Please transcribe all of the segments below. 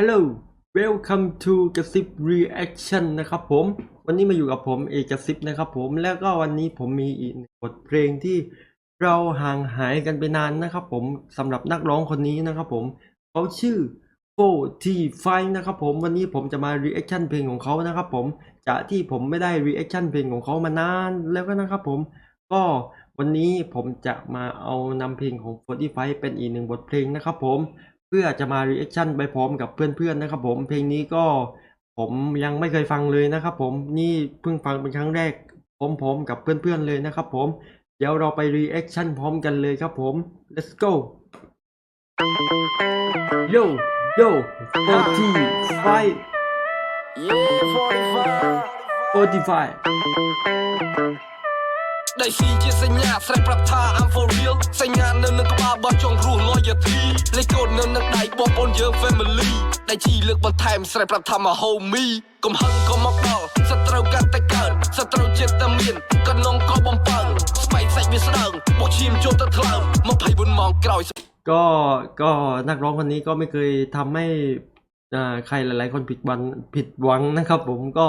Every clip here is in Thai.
Hello Welcome to กระซิบ Reaction นะครับผม วันนี้มาอยู่กับผมเอกกระซิบนะครับผม แล้วก็วันนี้ผมมีอีกหนึ่งบทเพลงที่เราห่างหายกันไปนานนะครับผมสำหรับนักร้องคนนี้นะครับผม เขาชื่อ4 t 5นะครับผม วันนี้ผมจะมา reaction เพลงของเขานะครับผม จากที่ผมไม่ได้ reaction เพลงของเขามานานแล้วก็นะครับผม ก็วันนี้ผมจะมาเอานำเพลงของ45เป็นอีกหนึ่งบทเพลงนะครับผม เพื่อจะมา reaction ไปพร้อมกับเพื่อนๆนะครับผมเพลงนี้ก็ผมยังไม่เคยฟังเลยนะครับผมนี่เพิ่งฟังเป็นครั้งแรกพร้อมๆกับเพื่อนๆเลยนะครับผมเดี๋ยวเราไป reaction พร้อมกันเลยครับผม let's go yo yo 45 Yeah, 45 45 ដៃស៊ីជាសញ្ញាស្រែកប្រាប់ថា I'm for real សញ្ញានៅនឹងក្បាលបោះចុងរស់ loyalty លេខកូដនៅនឹងដៃបងប្អូនយើង family ដៃជីលើកបន្ថែមស្រែកប្រាប់ថា my homie កុំហឹងកុំមកដល់សត្រូវកាន់តែកើតសត្រូវចិត្តតែមានកណ្ងក៏បំពើស្បែកសាច់វាស្ដើងបោះឈាមចូលទៅថ្លើម24ម៉ោងក្រោយ ก็ก็นักร้องคนนี้ก็ไม่เคยทำให้อ่าใครหลายๆ คนผิดหวังผิดหวังนะครับผมก็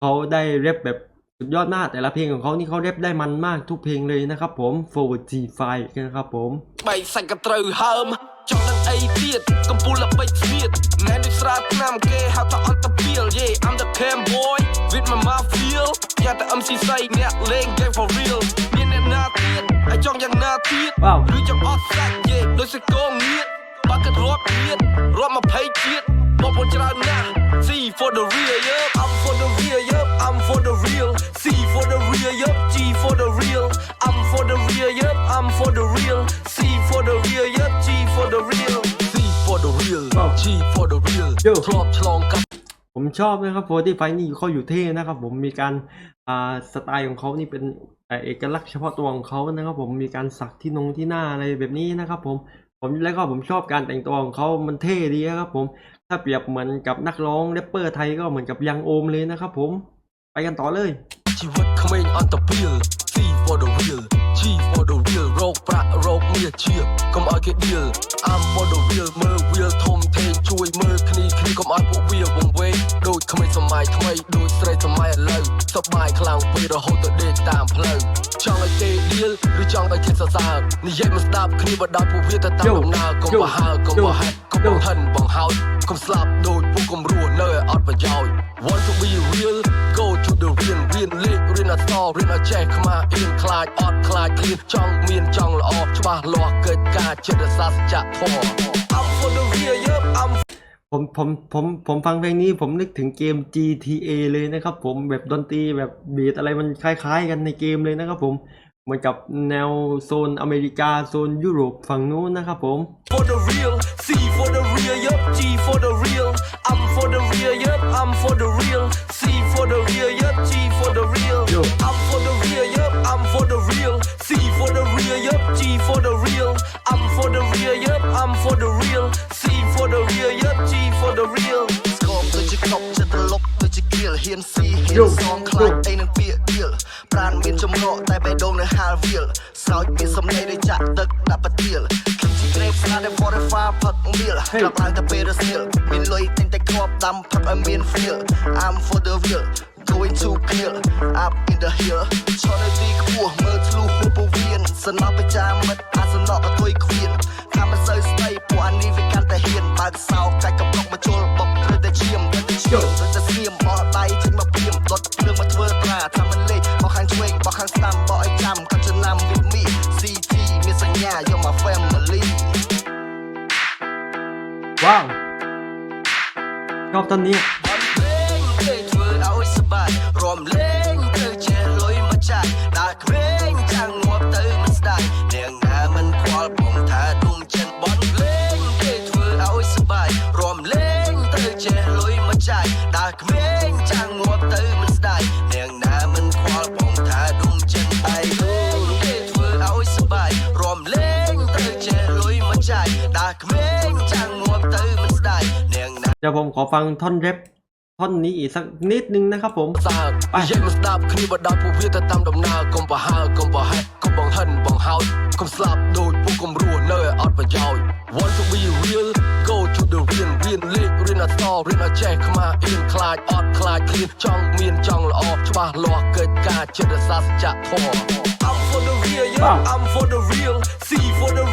เขาได้เรปแบบ สุดยอดมากแต่ละเพลงของเขานี่เขาเรปได้มันมากทุกเพลงเลยนะครับผม 4G5 นะครับผม ស្បែកសាច់ក៏ត្រូវហើមចង់នឹងអីទៀតកំពូលល្បិចស្មៀតណែដូចស្រាឆ្នាំគេហៅថាអន្តពាល Yeah I'm the cam boy with my mafia យ៉ាតែ MC សៃអ្នកលេង game for real មានអ្នកណាទៀតហើយចង់យ៉ាងណាទៀត ว้าว ឬចង់អត់សាច់ Yeah ដូចសកងងៀតបាក់គិតរាប់ទៀតរាប់20ជាតិបងប្អូនច្រើនណាស់ C for the real yeah I'm โยครอบฉลองกับผมชอบนะครับโฟร์ตี้ไฟนี่เขาอยู่เท่นะครับ ผมมีการสไตล์ของเขานี่เป็นเอกลักษณ์เฉพาะตัวของเขานะครับ ผมมีการสักที่นงที่หน้าอะไรแบบนี้นะครับ ผมผมแล้วก็ผมชอบการแต่งตัวของเขามันเท่ดีครับ ผม ถ้าเปรียบเหมือนกับนักร้องแรปเปอร์ไทยก็เหมือนกับยังโอมเลยนะครับ ผมไปกันต่อเลย for the bill for the real for the real រោគប្រាក់រោគមាសជាកុំឲ្យគេដៀល I'm for the real មើល wheel ធំធេងជួយមើលគ្នាគ្នាកុំឲ្យពួកវាវង្វេងដូចក្មេងសម័យថ្មីដូចស្រីសម័យឥឡូវសប្បាយខ្លាំងពេករហូតទៅដេកតាមផ្លូវចង់ឲ្យគេដៀលឬចង់ឲ្យគេសរសើរនិយាយមិនស្ដាប់គ្នាបដោយពួកវាទៅតាម Yo, ដំណើរកុំ yo, បោះហើកុំបោះហេតុកុំបង្ហិនបង្ហោចកុំស្លាប់ដូចពួកកុំរស់នៅឲ្យអត់ប្រយោជន៍ Want to be real go to the กินลิรินาตอรินาแจกมาอินคลายออดคลายคลีนจองมีนจองละออกชบาลอเกิดกาเจดซัสจะทอผมผมผมผมฟังเพลงนี้ผมนึกถึงเกม GTA เลยนะครับผมแบบดนตรีแบบบีทอะไรมันคล้าย ๆ กันในเกมเลยนะครับผมเหมือนกับแนวโซนอเมริกาโซนยุโรปฝั่งนู้นนะครับผม for the real C for the real yup G for the real I'm for the real yup I'm for the real C for the real ជាគៀលហ៊ានស៊ីហ៊ា យោ នសងខ្លាច យោ អីនឹងពាក្យគៀលប្រានមានចម្រក់តែបេះដូងនៅហាលវាលស្រោចមានសំឡេងដូចចាក់ទឹកដាក់ប្រទៀលគិតជាក្រេបស្នាដ 45ផឹកមៀល ហេ ក្លាប់ឡើងតែពេលរសៀលមានលុយតែងតែគ្រាប់ដាំផឹកឲ្យមាន feel I'm for the real going to kill up in the hill ឈរនៅទីខ្ពស់មើលធ្លុះហួពវៀនសំណប់ប្រចាំមិត្តអាសនៈអទុយខ្វៀនថាមិនសូវស្ដីពួកអានេះវាកាន់តែហ៊ានបើកសោកាច់កំប្លុក ยเราจะเสียมบอดไลถึงมาเพียมรถเครื่องมาเทอตราทำมันเละบอคังช่วยบอคังซ้ำบอไอ้จำคันจะนำวิมีซีทีมีสัญญาโยมาแฟมิลี่ว้าวชอบตอนนี้ รวมเล ចាយដើរក្មេងចាំងងាប់ទៅមិនស្ដាយនាងណាមិនខ្វល់បងថាដួងចិនអីលេងគេធ្វើឲ្យសប្បាយរំលេងទៅចេះលុយមកចាយដើរក្មេងចាំងងាប់ទៅមិនស្ដាយនាងណា เดี๋ยวผมขอฟังท่อนแรปท่อนนี้อีกสักនិดนึงนะครับผม សើនិយាយមិនស្ដាប់គ្នាបដោយពួកវាទៅតាមដំណើរកុំបោះហើកុំបោះហេតុកុំបង្ហិនបង្ហោចកុំស្លាប់ដូច រៀនឲ្យចេះខ្មាស់អៀនខ្លាចអត់ខ្លាចឃ្លានចង់មានចង់ល្អច្បាស់លាស់កិច្ចការចិត្តសាស្ត្រចធម៌ I'm for the real, yup. I'm for the real. C for the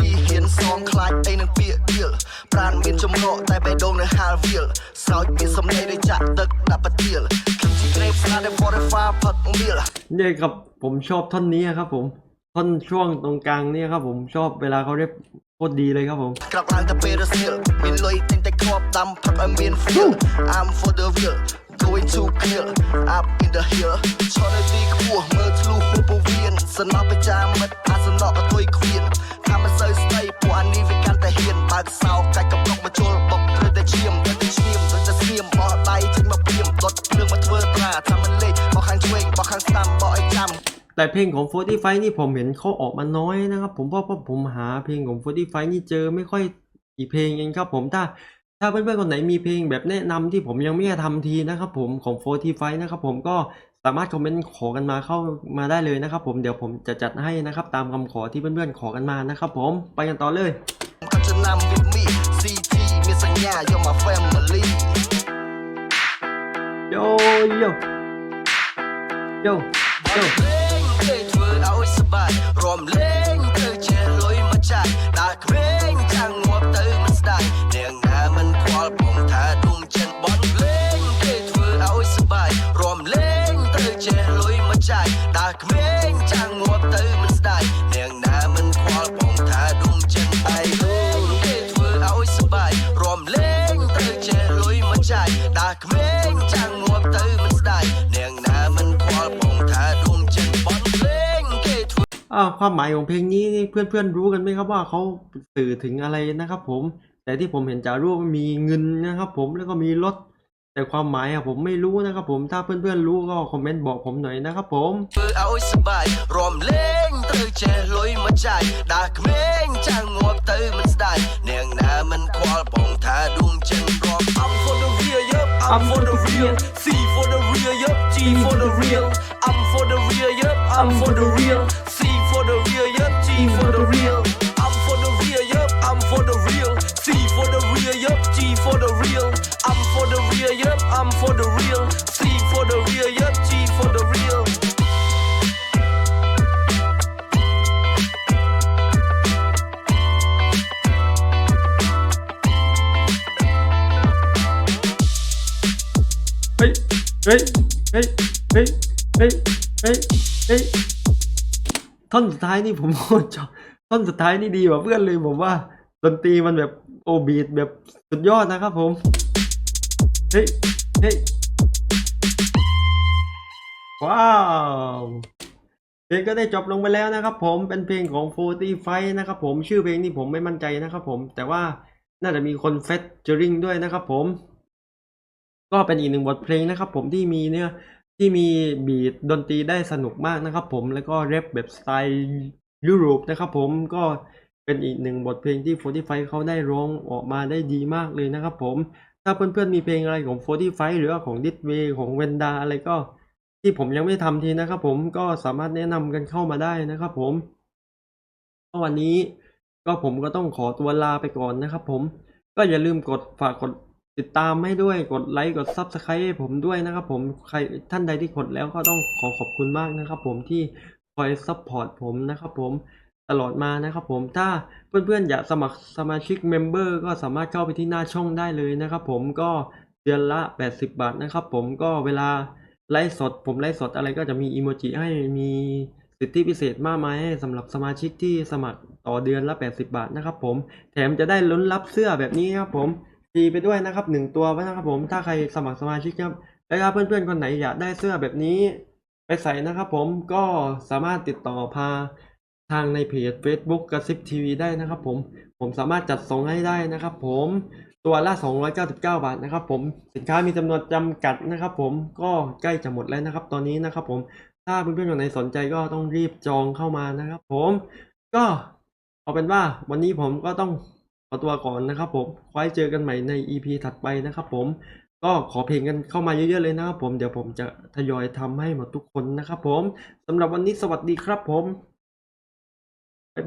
ស៊ីហ៊ានសងខ្លាចអីនឹងពាក្យដៀលប្រានមានចម្រក់តែបេះដូងនៅហាលវាលស្រោចមានសំឡេងដូចចាក់ទឹកដាក់ប្រទៀលខ្ញុំជីក្រេបស្នាដ 45ផឹកមៀល เนี่ยครับผมชอบท่อนนี้ครับผมท่อนช่วงตรงกลางเนี่ยครับผมชอบเวลาเขาเรียกโคตรดีเลยครับผม ក្រោកឡើងតែពេលរសៀលមានលុយទិញតែគ្រាប់ដាំផឹកឲ្យមាន feel I'm for the real going to clear up in the hill ឈរនៅទីខ្ពស់មើលធ្លុះហួពវៀនសំណប់ប្រចាំមិត្តអាសនៈក៏ទួយខ្វៀន ថាមិនសូវស្ដីពួកអានេះវាកាន់តែហ៊ានបើកសោកកាច់កំឡុកមកជុលបុកឬតែឈាមឬតែឈាមដូចតែស្ងៀមបោះដៃចេញមកព្រាមដុតភ្លើងមកធ្វើត្រាថាមិនលេខបោះខាងឆ្វេងបោះខាងស្ដាំបោះឲ្យចាំ แต่เพลงของ45นี่ผมเห็นเขาออกมาน้อยนะครับผมเพราะว่าผมหาเพลงของ45นี่เจอไม่ค่อยกี่เพลงเองครับผมถ้า ถ้าเพื่อนๆคนไหนมีเพลงแบบแนะนำที่ผมยังไม่ได้ทำทีนะครับผมของ45นะครับผมก็ สามารถคอมเมนต์ขอกันมาเข้ามาได้เลยนะครับ ผมเดี๋ยวผมจะจัดให้นะครับ ตามคำขอที่เพื่อนๆขอกันมานะครับ ผมไปกันต่อเลย โยโยโยโยรวมเล่ ความหมายของเพลงนี้เพื่อนๆรู้กันไหมครับว่าเขาสื่อถึงอะไรนะครับผม แต่ที่ผมเห็นจากรูปมีเงินนะครับผมแล้วก็มีรถ แต่ความหมายอะผมไม่รู้นะครับผมถ้าเพื่อนๆรู้ก็คอมเมนต์บอกผมหน่อยนะครับผมเอาสบายรอมเล่งเตยเจลอยมาใจดากเม่งจางงวเตยมันสดาเนียงนามันควอลปองทาดุงจังรอม I'm for the real yup I'm for the real C for the real yup G for the real I'm for the real yup I'm for the real I'm for the real C for the real yup G for the real เฮ้ย เฮ้ย เฮ้ย เฮ้ย เฮ้ย เฮ้ย เฮ้ย ท่อนสุดท้ายนี่ผมโคตรชอบท่อนสุดท้ายนี่ดีกว่าเพื่อนเลยผมว่าดนตรีมันแบบโอบีดแบบสุดยอดนะครับผม เฮ้ย เฮ้ยว้าวเพลงก็ได้จบลงไปแล้วนะครับผมเป็นเพลงของ45นะครับผมชื่อเพลงนี่ผมไม่มั่นใจนะครับผมแต่ว่าน่าจะมีคนเฟสเจอริงด้วยนะครับผม ก็เป็นอีกหนึ่งบทเพลงนะครับผมที่มีเนี่ยที่มีบีทดนตรีได้สนุกมากนะครับผมแล้วก็แรปแบบสไตล์ยุโรปนะครับผมก็เป็นอีกหนึ่งบทเพลงที่45เขาได้ร้องออกมาได้ดีมากเลยนะครับผม ถ้าเพื่อนๆมีเพลงอะไรของ 45 หรือว่าของดิสเวของเวนดาอะไรก็ ที่ผมยังไม่ทำทีนะครับผมก็สามารถแนะนำกันเข้ามาได้นะครับผมก็วันนี้ก็ผมก็ต้องขอตัวลาไปก่อนนะครับผมก็อย่าลืมกดฝากกดติดตามให้ด้วยกดไลค์กด Subscribe ให้ผมด้วยนะครับผมใครท่านใดที่กดแล้วก็ต้องขอขอบคุณมากนะครับผมที่คอยซัพพอร์ตผมนะครับผม ตลอดมานะครับผมถ้าเพื่อนๆอยากสมัครสมาชิกเมมเบอร์ก็สามารถเข้าไปที่หน้าช่องได้เลยนะครับผมก็เดือนละ 80 บาทนะครับผมก็เวลาไลฟ์สด ผมไลฟ์สดอะไรก็จะมีอีโมจิให้มีสิทธิพิเศษมากมายให้สำหรับสมาชิกที่สมัครต่อเดือนละ 80 บาทนะครับผมแถมจะได้ลุ้นรับเสื้อแบบนี้ครับผมฟรีไปด้วยนะครับหนึ่งตัวนะครับผมถ้าใครสมัครสมาชิกครับแล้วถ้าเพื่อนๆคนไหนอยากได้เสื้อแบบนี้ไปใส่นะครับผมก็สามารถติดต่อพา ทางในเพจ Facebook กระซิบทีวีได้นะครับผมผมสามารถจัดส่งให้ได้นะครับผมตัวละ 299 บาทนะครับผมสินค้ามีจำนวนจำกัดนะครับผมก็ใกล้จะหมดแล้วนะครับ ตอนนี้นะครับผมถ้าเพื่อนๆคนไหนสนใจก็ต้องรีบจองเข้ามานะครับผมก็เอาเป็นว่าวันนี้ผมก็ต้องขอตัวก่อนนะครับผมไว้เจอกันใหม่ใน EP ถัดไปนะครับผมก็ขอเพลงกันเข้ามาเยอะๆเลยนะครับผมเดี๋ยวผมจะทยอยทำให้หมดทุกคนนะครับผมสำหรับวันนี้สวัสดีครับผม bye